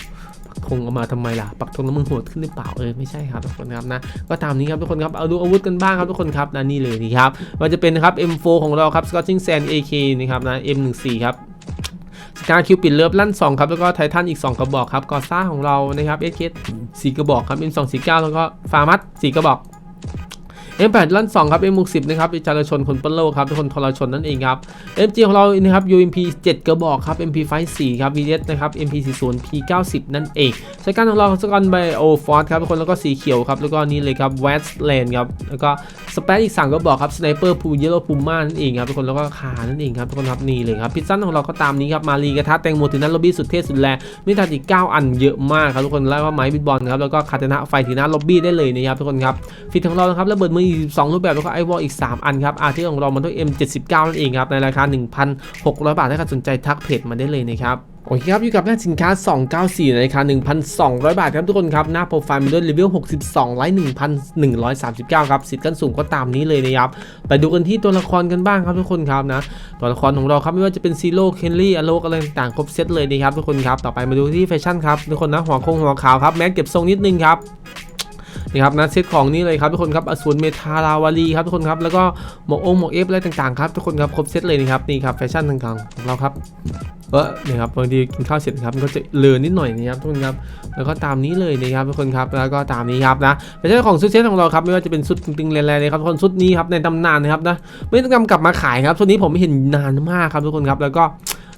[SPEAKER 1] ปักธงเอามาทำไมล่ะ ปักธงแล้วมึงโหดขึ้นหรือเปล่าเออไม่ใช่ครับทุกคนครับนะก็ตามนี้ครับทุกคนครับเอาดูอาวุธกันบ้างครับทุกคนครับนะนี่เลยนี่ครับมันจะเป็นนะครับ M4 ของเราครับ Scorching Sand AK นะครับนะ M14 ครับ กาคิวปิดเลิฟลั่น2ครับแล้วก็ไททันอีก 2 กระบอกครับกอซ่าของเรานะครับเอสเคสี่กระบอกครับเป็นสองสีเก้าแล้วก็ฟาร์มัสสี่กระบอก M8 ลั่น2ครับ M60 นะครับอิจารชนคนเปโลครับทุกคนทรชนนั่นเองครับ MG ของเรานะครับ UMP 7 กระบอกครับ MP 5 4ครับ VS นะครับ MP 40 P 90 นั่นเองใช้การของเราสกอนไบโอฟอร์ครับทุกคนแล้วก็สีเขียวครับแล้วก็นี่เลยครับ Westland ครับแล้วก็สเปซอีก3กระบอกครับ Sniper พูเยลโลพูม่านั่นเองครับทุกคนแล้วก็คานั่นเองครับทุกคนครับนี่เลยครับพิซซ่าของเราก็ตามนี้ครับมารีกระทะแตงโมถึงนั้นล็อบบี้สุดเท่สุดแรงมิตาอีก9อันเยอะมากครับทุกคนแล้วก็ไม้บิดบอลครับแล้วก็คาตนะไฟถึงหน้าล็อบบี้ได้เลยนะครับทุกคนครับฟิตของเรานะครับระเบิดมืออีก2รูปแบบแล้วก็ไอวอลอีก 3 อันครับอาร์ที่ของเรามันด้วย M79 นั่นเองครับในราคา 1,600 บาทถ้าใครสนใจทักเพจมาได้เลยนะครับโอเคครับอยู่กับหน้าสินค้า 294ในราคา1,200 บาทครับทุกคนครับ หน้าโปรไฟล์มันด้วยเลเว62ไลท์1,139 ครับ สิทธิ์กันสูงก็ตามนี้เลยนะครับ ไปดูกันที่ตัวละครกันบ้างครับทุกคนครับนะ ตัวละครของเราครับไม่ว่าจะเป็นซีโร่เคนลี่อโลกอะไรต่างครบเซตเลยนะครับทุกคนครับ ต่อไปมาดูที่แฟชั่นครับทุกคนนะหัวคงหัวขาวครับแม็กเก็บทรงนิดนึงครับ นี่ครับนะเซตของนี่เลยครับทุกคนครับอสูรเมทาลาวารีครับทุกคนครับแล้วก็หมวกองหมวกเอฟอะไรต่างๆครับทุกคนครับครบเซตเลยนะครับนี่ครับแฟชั่นต่างๆของเราครับเออนี่ครับบางทีกินข้าวเสร็จครับมันก็จะเลือนนิดหน่อยนะครับทุกคนครับแล้วก็ตามนี้เลยนะครับทุกคนครับแล้วก็ตามนี้ครับนะแฟชั่นของชุดเซตของเราครับไม่ว่าจะเป็นชุดตึงๆแรงๆเลยครับทุกคนชุดนี้ครับในตำนานนะครับนะไม่ต้องกลับมาขายครับชุดนี้ผมไม่เห็นนานมากครับทุกคนครับแล้วก็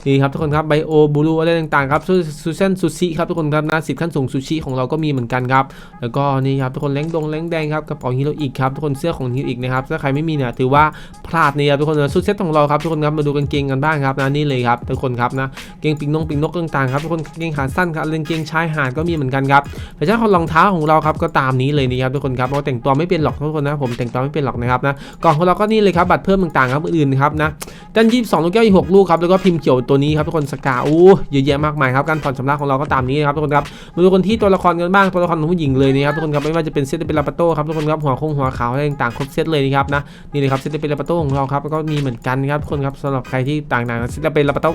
[SPEAKER 1] นี่ครับทุกคนครับไบโอบูรูอะไรต่างๆครับซูเซนซูชิครับทุกคนครับนะสิทธิ์ขั้นสูงซูชิของเราก็มีเหมือนกันครับแล้วก็นี่ครับทุกคนแรงดงแรงแดงครับกระเป๋าฮีโร่อีกครับทุกคนเสื้อของฮีโร่อีกนะครับถ้าใครไม่มีเนี่ยถือว่าพลาดนี่ครับทุกคนนะซูเซตของเราครับทุกคนครับมาดูกางเกงกันบ้างครับนะนี่เลยครับทุกคนครับนะเกงปิงนงปิงนกต่างๆครับทุกคนเกงขาสั้นครับเล่นเกงชายหาดก็มีเหมือนกันครับแต่เจ้าของรองเท้าของเราครับก็ตามนี้เลยนะครับทุกคนครับเราแต่งตัวไม่เป็นหรอกทุกคนนะผมแต่งตัวไม่เป็นหรอกนะครับนะกล่องของเราก็นี่เลยครับบัตรเพิ่มต่างๆครับอื่นๆครับนะกันยี่สิบสองลูกแก้วอีกหกลูกครับแล้วก็พิมพ์เขียวตัวนี้ครับทุกคนสกาอู้เยอะแยะมากมายครับการผ่อนชำระของเราก็ตามนี้นะครับทุกคนครับมาดูกันที่ตัวละครกันบ้างตัวละครของผู้หญิงเลยนะครับทุกคนครับไม่ว่าจะเป็นเซตเป็นลาปาโต้ครับทุกคนครับหัวคงหัวขาวอะไรต่างๆครบเซตเลยนะครับนะนี่เลยครับเซตเป็นลาปาโต้ของเราครับก็มีเหมือนกันครับทุกคนครับสำหรับใครที่ต่างๆเซตเป็นลาปาโต้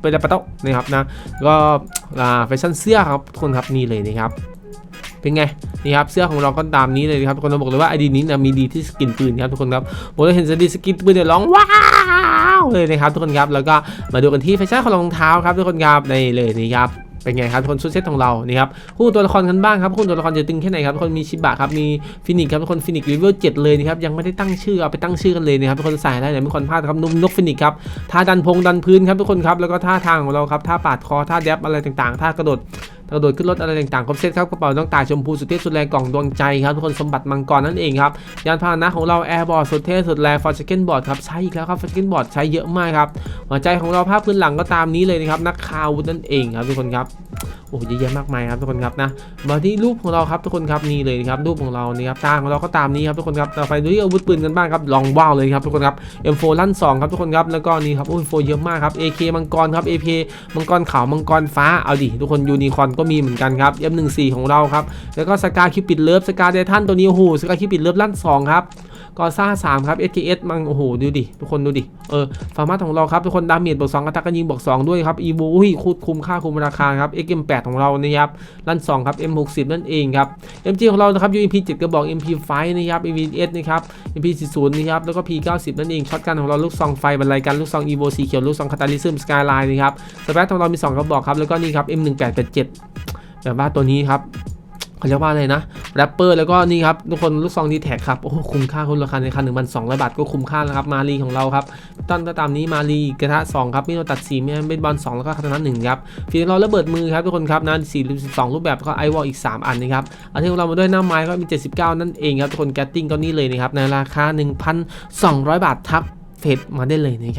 [SPEAKER 1] เป็นลาปาโต้นะครับนะก็อ่าแฟชั่นเสื้อครับทุกคนครับนี่เลยนะครับ เป็นไงนี่ครับเสื้อของเราก็ตามนี้เลยนะครับทุกคนเราบอกเลยว่าไอดีนี้นะมีดีที่สกินปืนครับทุกคนครับผมได้เห็นสดีสกินปืนเนี่ยร้องว้าวเลยนะครับทุกคนครับแล้วก็มาดูกันที่แฟชั่นของรองเท้าครับทุกคนครับในเลยนี่ครับเป็นไงครับทุกคนชุดเซตของเรานี่ครับคู่ตัวละครกันบ้างครับคู่ตัวละครจะตึงแค่ไหนครับทุกคนมีชิบะครับมีฟินิกครับทุกคนฟินิกเลเวลเจ็ดเลยนะครับยังไม่ได้ตั้งชื่อเอาไปตั้งชื่อกันเลยนะครับทุกคนใส่ได้เลยไม่ควรพลาดครับนุ่มนกฟินิกครับท่าดันพงดันพื้นครับทุกคนครับแล้วก็ท่าทางของเราครับท่าปาดคอท่าแดบอะไรต่างๆท่ากระโดด กระโดดขึ้นรถอะไรต่างๆครบเซตครับกระเป๋าต้องตาชมพูสุดเท่สุดแรงกล่องดวงใจครับทุกคนสมบัติมังกรนั่นเองครับยานพาหนะของเราแอร์บอร์ดสุดเท่สุดแรงฟอร์ชเกนบอร์ดครับใช้อีกแล้วครับฟอร์ชเกนบอร์ดใช้เยอะมากครับหัวใจของเราภาพพื้นหลังก็ตามนี้เลยนะครับนักข่าววุธนั่นเองครับทุกคนครับโอ้เยอะแยะมากมายครับทุกคนครับนะมาที่รูปของเราครับทุกคนครับนี่เลยนะครับรูปของเรานี่ครับตาของเราก็ตามนี้ครับทุกคนครับต่อไปดูที่อาวุธปืนกันบ้างครับลองว้าวเลยครับทุกคนครับ M4 ลั่น2ครับทุกคนครับแล้วก็นี่ครับโอ้ยโฟเยอะมากครับ AK มังกรครับ AP มังกรขาวมังกรฟ้าเอาดิทุกคนยูนิคอร์นก็มีเหมือนกันครับ F14 ของเราครับ แล้วก็สกาคิปิดเลิฟสกาเดทันตัวนี้โอ้โหสกาคิปิดเลิฟลั่น2ครับ กอซ่า3ครับ SKS มังโอ้โหดูดิทุกคนดูดิเออฟาร์มาของเราครับทุกคนดาเมจบวก2กระตักกันยิงบวก2ด้วยครับอีโวอุ้ยคูดคุ้มค่าคุ้มราคาครับ XM8 ของเรานะครับลั่น2ครับ M60 นั่นเองครับ MG ของเรานะครับ UMP 7 กระบอก MP5 นะครับ EVS นะครับ MP40 นะครับแล้วก็ P90 นั่นเองช็อตกันของเราลูกซองไฟบรรลัยกันลูกซอง EVO สีเขียวลูกซองคาตาลิซึมสกายไลน์นะครับสเปซของเรามี 2 กระบอกครับแล้วก็นี่ครับ M1887 แบบว่าตัวนี้ครับ เขาเรียกว่าอะไรนะแรปเปอร์แล้วก็นี่ครับทุกคนลูกซองดีแท็กครับโอ้คุ้มค่าคุณราคาในราคาหนึ่งพันสองร้อยบาทก็คุ้มค่าแล้วครับมารีของเราครับต้นก็ตามนี้มารีกระทะ2ครับมิโนตัด4มีเบสบอล2แล้วก็คาตานะหนึ่งครับฟีนเราระเบิดมือครับทุกคนครับนะ4 12รูปแบบก็ไอวอลอีก3อันนะครับอันที่ของเรามาด้วยหน้าไม้ก็มี79นั่นเองครับทุกคนแกตติ้งก็นี่เลยนะครับในราคา1,200บาททักเฟดมาได้เลยนะครับ